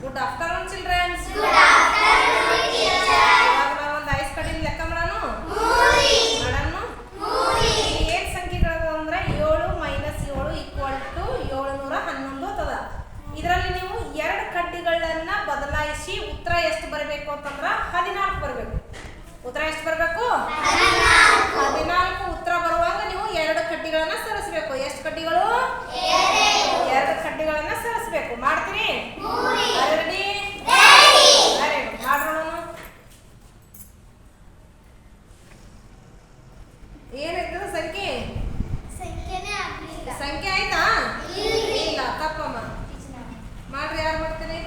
Good afternoon children's ಇವಾಗ ನಾವು ಒಂದು ಐಸ್ ಕಡಿಂದ ಲೆಕ್ಕ ಮಾಡೋಣ? ಮಾಡೋಣ? ಏನ್ ಸಂಖ್ಯೆಗಳು ಅಂದ್ರೆ ಏಳು ಮೈನಸ್ ಏಳು ಈಕ್ವಲ್ ಟು ಏಳುನೂರ ಹನ್ನೊಂದು ಇದರಲ್ಲಿ ನೀವು ಎರಡು ಕಡ್ಡಿಗಳನ್ನ ಬದಲಾಯಿಸಿ ಉತ್ತರ ಎಷ್ಟು ಬರಬೇಕು ಅಂತಂದ್ರ ಹದಿನಾಲ್ಕು ಬರಬೇಕು. ಉತ್ತರ ಎಷ್ಟು ಬರಬೇಕು ಹದಿನಾಲ್ಕು ಉತ್ತರ ಬರುವಾಗ ನೀವು ಎರಡು ಕಡ್ಡಿಗಳನ್ನ ಸರಿಸಬೇಕು ಎಷ್ಟು ಕಡ್ಡಿಗಳು ಎರಡು ಕಡ್ಡಿಗಳನ್ನ ಸರಿಸಬೇಕು ಮಾಡ್ತೀರಿ ರೆಡಿ ವೆರಿ ಗುಡ್ ಮಾಡೋಣ ಏನಾಯ್ತದ ಸಂಖ್ಯೆ? ಸಂಖ್ಯೆ ಆಯ್ತಾ? ಇಲ್ಲ. ತಪ್ಪಮ್ಮ. ಮಾಡ್ರಿ ಯಾರು ಮಾಡ್ತೀರಿ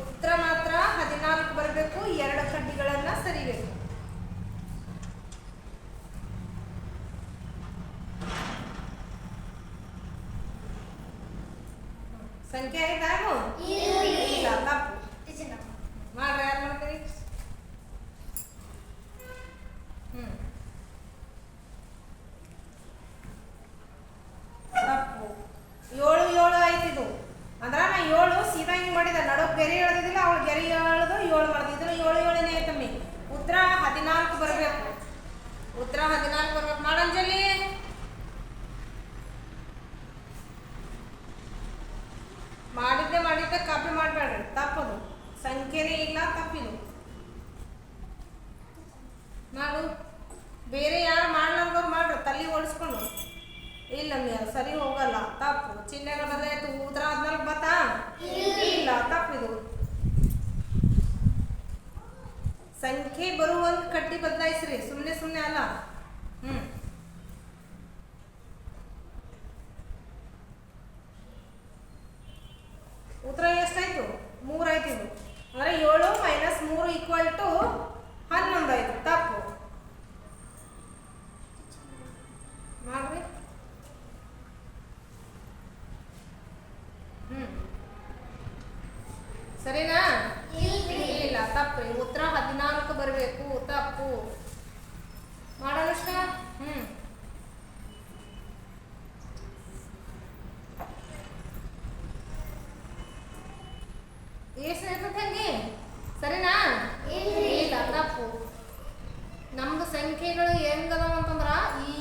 ಉತ್ತರ ಮಾತ್ರ ಹದಿನಾಲ್ಕು ಬರಬೇಕು ಎರಡು ಕಡ್ಡಿಗಳನ್ನ ಸರಿಬೇಕು. ಸಂಖ್ಯೆ ಆಯ್ತಾ? ಇಲ್ಲ ತಪ್ಪು ಮಾಡ್ರಿ ಯಾರು ಮಾಡ್ತೀರಿ ಹ್ಮ್ ತಪ್ಪು ಏಳು ಏಳು ಆಯ್ತಿದು ಅಂದ್ರ ನಾ ಏಳು ಸೀದಾ ಹಿಂಗ್ ಮಾಡಿದ, ನಡುಕ್ ಗೆರೆ ಎಳ್ದಿದ್ದಿಲ್ಲ ಅವಳು ಗೆರೆ ಎಳ್ದು ಏಳು ಮಾಡ್ದು ಇದ್ರ ಏಳು ಏಳನೇ ಆಯ್ತಮ್ಮಿ. ಉತ್ತರ ಹದಿನಾಲ್ಕು ಬರಬೇಕು. ಉತ್ತರ ಹದಿನಾಲ್ಕು ಬರ್ಬೇಕು. ಮಾಡಂಜಲಿ ಮಾಡಿದ್ದೆ ಮಾಡಿದ್ದೆ, ಕಾಪಿ ಮಾಡಬೇಡ್ರಿ. ತಪ್ಪದು. ಸಂಖ್ಯೆನೇ ಇಲ್ಲ, ತಪ್ಪಿದು. ಮಾಡು. ಬೇರೆ ಯಾರು ಮಾಡ್ಲಾರ್ದವ್ರು ಮಾಡ್ರಿ ತಲೆ ಓಡಿಸ್ಕೊಂಡು. ಇಲ್ಲ ಸರಿ ಹೋಗಲ್ಲ. ತಪ್ಪು. ಚಿಹ್ನೆಗಳ ಬದಲಾಯ್ತು ಉತ್ತರ ಆದ್ಮೇಲೆ ಬತ್ತಾ ಇಲ್ಲ. ತಪ್ಪಿದು ಸಂಖ್ಯೆ ಬರುವಂತ ಕಟ್ಟಿ ಬದಲಾಯಿಸ್ರಿ. ಸುಮ್ಮನೆ ಸುಮ್ಮನೆ ಅಲ್ಲ. ಹ್ಮ್ ಉತ್ತರ ಎಷ್ಟಾಯ್ತು ಮೂರಾಯ್ತು ಇದು ಅಂದ್ರೆ ಏಳು ಮೈನಸ್ ಮೂರು ಈಕ್ವಲ್ ಟು ಹನ್ನೊಂದು ಆಯ್ತು ತಪ್ಪು ಮಾಡ್ರಿ ಹ್ಮ್ ಸರಿನಾ ಇಲ್ಲ ತಪ್ಪು ಉತ್ತರ ಹದಿನಾಲ್ಕು ಬರಬೇಕು ತಪ್ಪು ಮಾಡೋಣಷ್ಟ ಹ್ಮ್ ಎಷ್ಟು ಇರ್ತದೆ ಹಂಗೆ ಸರಿನಾ? ಇಲ್ಲ ತಪ್ಪು ನಮ್ದು ಸಂಖ್ಯೆಗಳು ಹೆಂಗದಾವ ಅಂತಂದ್ರ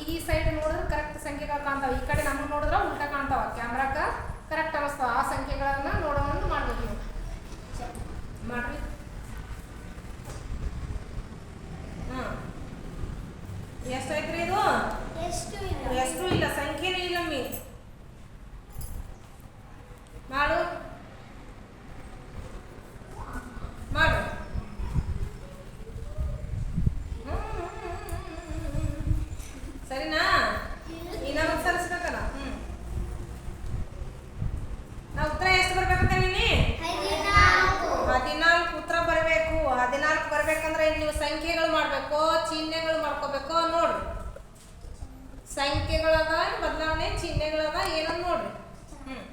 ಈ ಸೈಡ್ ನೋಡಿದ್ರೆ ಕರೆಕ್ಟ್ ಸಂಖ್ಯೆಗಳು ಕಾಣ್ತಾವ. ಈ ಕಡೆ ನಮ್ಗೆ ನೋಡಿದ್ರೆ ಉಲ್ಟಾ ಕಾಣ್ತಾವ. ಕ್ಯಾಮ್ರಾಕ ಕರೆಕ್ಟ್ ಅನಿಸ್ತಾವ ಆ ಸಂಖ್ಯೆಗಳನ್ನ ನೋಡೋಣ ಮಾಡ್ಬೇಕು ನೀವು ಮಾಡ್ರಿ ಹಾಂ ಎಷ್ಟಾಯ್ತ್ರಿ ಇದು ಎಷ್ಟು ಇಲ್ಲ ಸಂಖ್ಯೆನೇ ಇಲ್ಲ ಮೀ ಮಾಡು ಮಾಡು ಸರಿನಾ? ಇನ್ನೊಂದು ಸರಿಸ್ಬೇಕಲ್ಲ ಹ್ಮ್. ನಾ ಉತ್ತರ ಎಷ್ಟು ಬರ್ಬೇಕಂತ ನೀನಿ? ಹದಿನಾಲ್ಕು. ಉತ್ತರ ಬರಬೇಕು. ಹದಿನಾಲ್ಕು ಬರ್ಬೇಕಂದ್ರೆ ನೀವು ಸಂಖ್ಯೆಗಳು ಮಾಡ್ಬೇಕು ಚಿಹ್ನೆಗಳು ಮಾಡ್ಕೋಬೇಕು ನೋಡ್ರಿ. ಸಂಖ್ಯೆಗಳದ ಬದಲಾವಣೆ ಚಿಹ್ನೆಗಳದ ಏನೋ ನೋಡ್ರಿ. ಹ್ಮ್.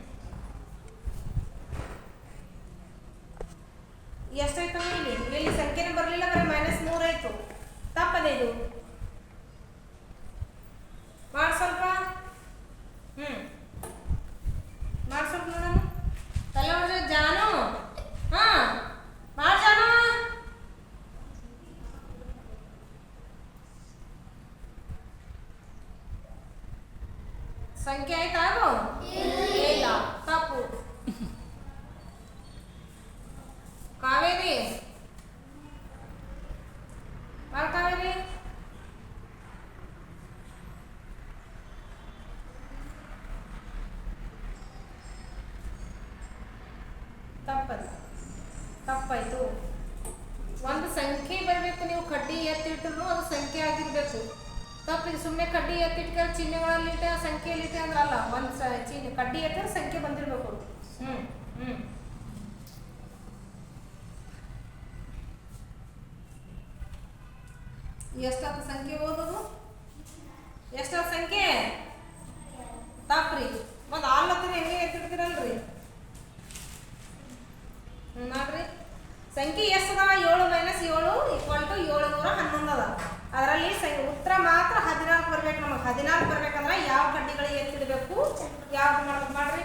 ಎಷ್ಟಾಯ್ತು ಇಲ್ಲಿ? ಇಲ್ಲಿ ಸಂಖ್ಯೆನೇ ಬರಲಿಲ್ಲ ಬರೀ ಮೈನಸ್ ಮೂರಾಯ್ತು ತಪ್ಪದೆ ಇದು. ಮಾಡ್ ಸ್ವಲ್ಪ ಹ್ಮ್ ಮಾಡ್ ಸ್ವಲ್ಪ ನೋಡೋಣ ತಲೆ ಹೊಡೆದ್ರೆ ಜಾನು ಹಾ ಮಾಡ್ ಜಾನು ಸಂಖ್ಯೆ ಆಯ್ತಾ ಅದು ಇಲ್ಲ ತಪ್ಪು ಕಾವೇರಿ ಮಾಡ್ ಕಾವೇರಿ ತಪ್ಪಲ್ಲ ತಪ್ಪಾಯ್ತು. ಒಂದು ಸಂಖ್ಯೆ ಬರಬೇಕು, ನೀವು ಕಡ್ಡಿ ಎತ್ತಿಟ್ರು ಅದು ಸಂಖ್ಯೆ ಆಗಿರ್ಬೇಕು. ತಪ್ಪಿಗೆ ಸುಮ್ಮನೆ ಕಡ್ಡಿ ಎತ್ತಿಟ್ಕೊಂಡು ಚಿಹ್ನೆಗಳಲ್ಲಿ ಇಟ್ಟೆ ಆ ಸಂಖ್ಯೆಯಲ್ಲಿ ಇಟ್ಟೆ ಅಂದ್ರೆ ಅಲ್ಲ, ಒಂದು ಸ, ಚಿಹ್ನೆ, ಕಡ್ಡಿ ಎತ್ತಿದ್ರೆ ಸಂಖ್ಯೆ ಬಂದಿರಬೇಕು. ಹ್ಞೂ ಹ್ಞೂ ಎಷ್ಟಾದ ಸಂಖ್ಯೆ ಓದೋದು? ಎಷ್ಟಾದ ಸಂಖ್ಯೆ? ತಪ್ಪ್ರಿ. ಮತ್ತು ಆಲ್ಲತ್ತರ ಹೆಂಗೆ ಎತ್ತಿಡ್ತೀರಲ್ರಿ? ಹ್ಞೂ ನೋಡ್ರಿ. ಸಂಖ್ಯೆ ಎಷ್ಟು ಅದಾವ, ಏಳು ಮೈನಸ್ ಏಳು ಈಕ್ವಲ್ ಟು ಏಳುನೂರ ಹನ್ನೊಂದು ಅದ. ಅದರಲ್ಲಿ ಉತ್ತರ ಮಾತ್ರ ಹದಿನಾಲ್ಕು ಬರ್ಬೇಕಂದ್ರೆ ಯಾವ ಕಡ್ಡಿಗಳಿಗೆ ಎತ್ತಿಡಬೇಕು ಯಾವ್ದು ಮಾಡ್ಬೇಕು ಮಾಡ್ರಿ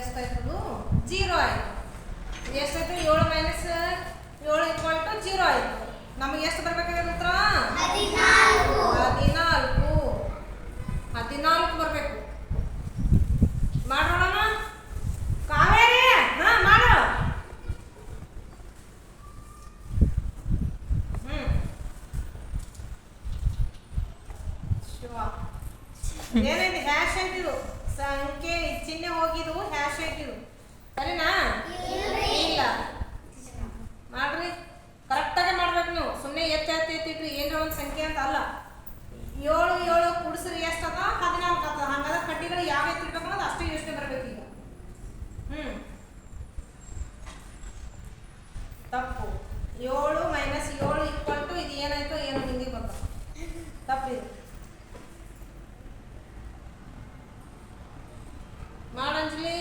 ಎಷ್ಟಾಯ್ತದು ಜೀರೋ ಆಯಿತು. ಎಷ್ಟಾಯ್ತು ಏಳು ಮೈನಸ್ ಏಳು ಈಕ್ವಲ್ ಟು ಜೀರೋ ಆಯಿತು. ನಮಗೆ ಎಷ್ಟು ಬರ್ಬೇಕಾಗಿದೆ ಉತ್ತರ ಹದಿನಾಲ್ಕು. ಹದಿನಾಲ್ಕು ಬರಬೇಕು ಮಾಡೋಣ ಕಾವೇರಿ ಹಾ ಮಾಡು ಹ್ಮ್ ಶಿವ ಏನೈತಿ ಹ್ಯಾಶ್ ಐತಿದು ಸಂಖ್ಯೆ ಚಿಹ್ನೆ ಹೋಗಿದು ಹ್ಯಾಶ್ ಐತಿದು ಸರಿನಾ ಇಲ್ಲ ಮಾಡ್ರಿ ಕರೆಕ್ಟಾಗಿ ಮಾಡ್ಬೇಕು ನೀವು ಸುಮ್ಮನೆ ಎತ್ತ ಎತ್ತ ಎತ್ತಿಟ್ರಿ ಏನೋ ಒಂದು ಸಂಖ್ಯೆ ಅಂತ ಅಲ್ಲ. ಏಳು ಏಳು ಕುಡಿಸ್ರಿ ಎಷ್ಟದ ಹದಿನಾಲ್ಕು ಹಂಗಾದ್ರೆ ಕಡ್ಡಿಗಳು ಯಾವ ಎತ್ತಿರ್ಬೇಕು ಅನ್ನೋದು ಅಷ್ಟು ಯೋಚನೆ ಬರ್ಬೇಕು ಈಗ ಹ್ಮ್ ತಪ್ಪು ಏಳು ಮೈನಸ್ ಏಳು ಈಕ್ವಲ್ ಟು ಇದು ಏನಾಯ್ತು ಏನೋ ಹಿಂಗೆ ಬರ್ತಾವ ತಪ್ಪಿದು ಮಾಡಂಜಲಿ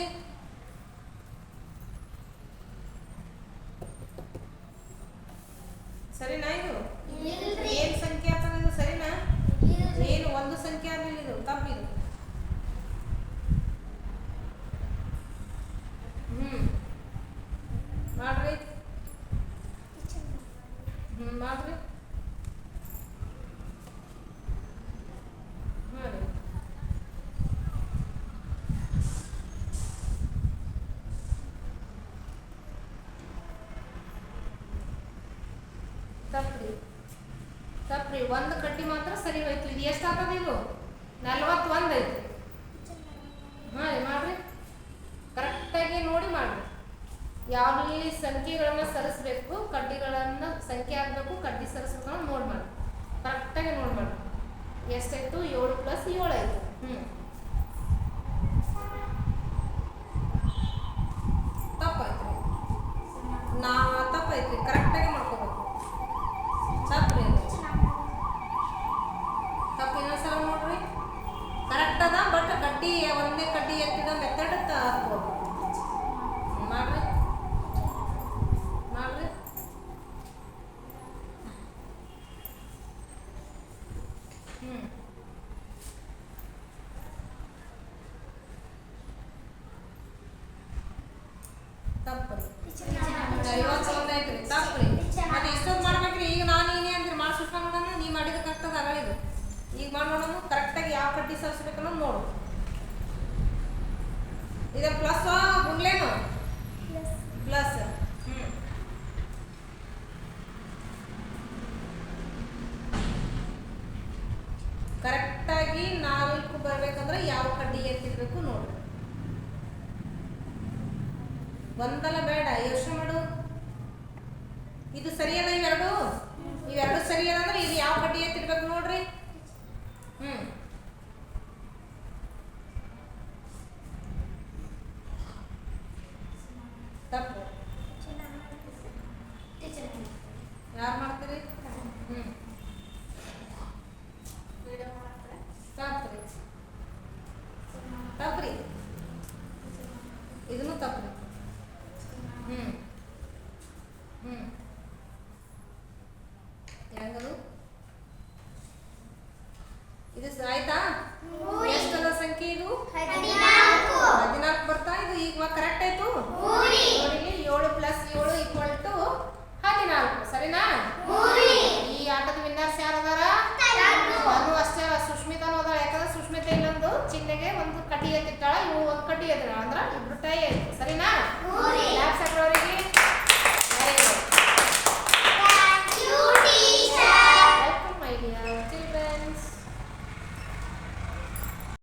ಸರಿನಾ ಇದು ಏನ್ ಸಂಖ್ಯೆ ಆಗ್ತದೆ ಇದು ಸರಿನಾ ಏನು ಒಂದು ಸಂಖ್ಯೆ ಆಗಲಿಲ್ಲ ಇದು ತಪ್ಪಿದು ಹ್ಮ್ ಮಾಡ್ರಿ ಹ್ಮ್ ಮಾಡ್ರಿ ಮಾಡಿ ತಪ್ಪ್ರಿ ತಪ್ಪ್ರಿ ಒಂದು ಕಡ್ಡಿ ಮಾತ್ರ ಸರಿ ಹೋಯ್ತು. ಇದು ಎಷ್ಟು ಆಗ್ತದೆ ಇದು? ನಲ್ವತ್ತೊಂದು ಐತಿ. ಹಾಂ ಮಾಡ್ರಿ. ಕರೆಕ್ಟಾಗಿ ನೋಡಿ ಮಾಡ್ರಿ. ಯಾವಲ್ಲಿ ಸಂಖ್ಯೆಗಳನ್ನ ಸರಿಸ್ಬೇಕು, ಕಡ್ಡಿಗಳನ್ನ ಸಂಖ್ಯೆ ಆಗಬೇಕು, ಕಡ್ಡಿ ಸರಿಸ್ಬೇಕು ನೋಡಿ ಮಾಡಿ ಕರೆಕ್ಟಾಗಿ ನೋಡಿ ಮಾಡಿ ಎಷ್ಟಾಯ್ತು? ಏಳು ಪ್ಲಸ್ ಏಳು ಆಯ್ತು ಹ್ಞೂ ತಪ್ಪಾಯ್ತು. ನಾ ತಪ್ಪಾಯ್ತು. ಕರೆಕ್ಟಾಗಿ ಮಾಡ್ಕೋಬೇಕು ತಪ್ಪ್ರಿ ಅದು ತಪ್ಪು ಇನ್ನೊಂದ್ಸಲ ನೋಡ್ರಿ ಕರೆಕ್ಟ್ ಅದ ಬಟ್ ಕಡ್ಡಿ ಒಂದೇ ಕಡ್ಡಿ ಎತ್ತಿದ ಮೆಥಡ್ ಹಾಕ್ಬೋದು ಮಾಡ್ರಿ ಮಾಡ್ರಿ ಹ್ಞೂ ತಪ್ಪು. ಐವತ್ತೊಂದು ಐತ್ರಿ ತಪ್ಪ್ರಿ ಅದು ಎಷ್ಟೊತ್ತು ಮಾಡ್ಬೇಕ್ರಿ ಈಗ ನಾನು ಏನೇ ಅಂದ್ರೆ ಮಾಡಿ ಸುಷ್ಮಾ ನೋಡೋಣ ನೀ ಮಾಡಿದ ಅಗಳಿದು ಈಗ ಕರೆಕ್ಟಾಗಿ ಯಾವ ಕಟ್ಟಿ ನೋಡು ಇದು ಪ್ಲಸ್ ಗುಂಡ್ಲೇನು ಪ್ಲಸ್ ಹ್ಞೂ ಕರೆಕ್ಟಾಗಿ ನಾಲ್ಕು ಬರ್ಬೇಕಂದ್ರೆ ಯಾವ ಕಡ್ಡಿ ಎತ್ತಿರ್ಬೇಕು ನೋಡು. ಒಂದಲ್ಲ ಬೇಡ ಯೋಚನೆ ಮಾಡು. ಇದು ಸರಿಯದ ಇವೆರಡು? ಇವೆರಡು ಸರಿಯದ ಅಂದ್ರೆ ಇದು ಯಾವ ಕಡ್ಡಿ ಎತ್ತಿರ್ಬೇಕು ನೋಡ್ರಿ ಹ್ಮ್ ತಪ್ಪು ಯಾರು ಮಾಡ್ತೀರಿ ಹ್ಮ್ ತಪ್ಪ್ರಿ ತಪ್ಪ್ರಿ ಇದನ್ನು ತಪ್ಪ್ರಿ ಹ್ಮ್ ಹ್ಮ್ ಹೆಂಗದು ಇದು ಆಯ್ತಾ? ಎಷ್ಟದ ಸಂಖ್ಯೆ ಇದು? ಹದಿನಾಲ್ಕು. ಬರ್ತಾ ಇದು ಈಗ ಕರೆಕ್ಟ್ ಆಯ್ತು? ಇಲ್ಲಿ ಏಳು ಪ್ಲಸ್ ಏಳು ಈಕ್ವಲ್ ಟು ಹದಿನಾಲ್ಕು. ಸರಿನಾ? ಈ ಆಟದ ವಿನ್ನರ್ಸ್ ಯಾರದಾರ? ನಾನು ಅಷ್ಟೇ ಸುಷ್ಮಿತಾನು ಅದಾಳ. ಯಾಕಂದ್ರೆ ಸುಷ್ಮಿತಾ ಇಲ್ಲೊಂದು ಚಿಹ್ನೆಗೆ ಒಂದು ಕಟಿ ಎತ್ತಿಟ್ಟಾಳ. ಇವು ಒಂದು ಕಟಿ ಎತ್ತಿರ ಅಂದ್ರ ಇಬ್ರು ಟೈ ಆಯ್ತು. ಸರಿನಾ? ಹಾಕೋರಿಗೆ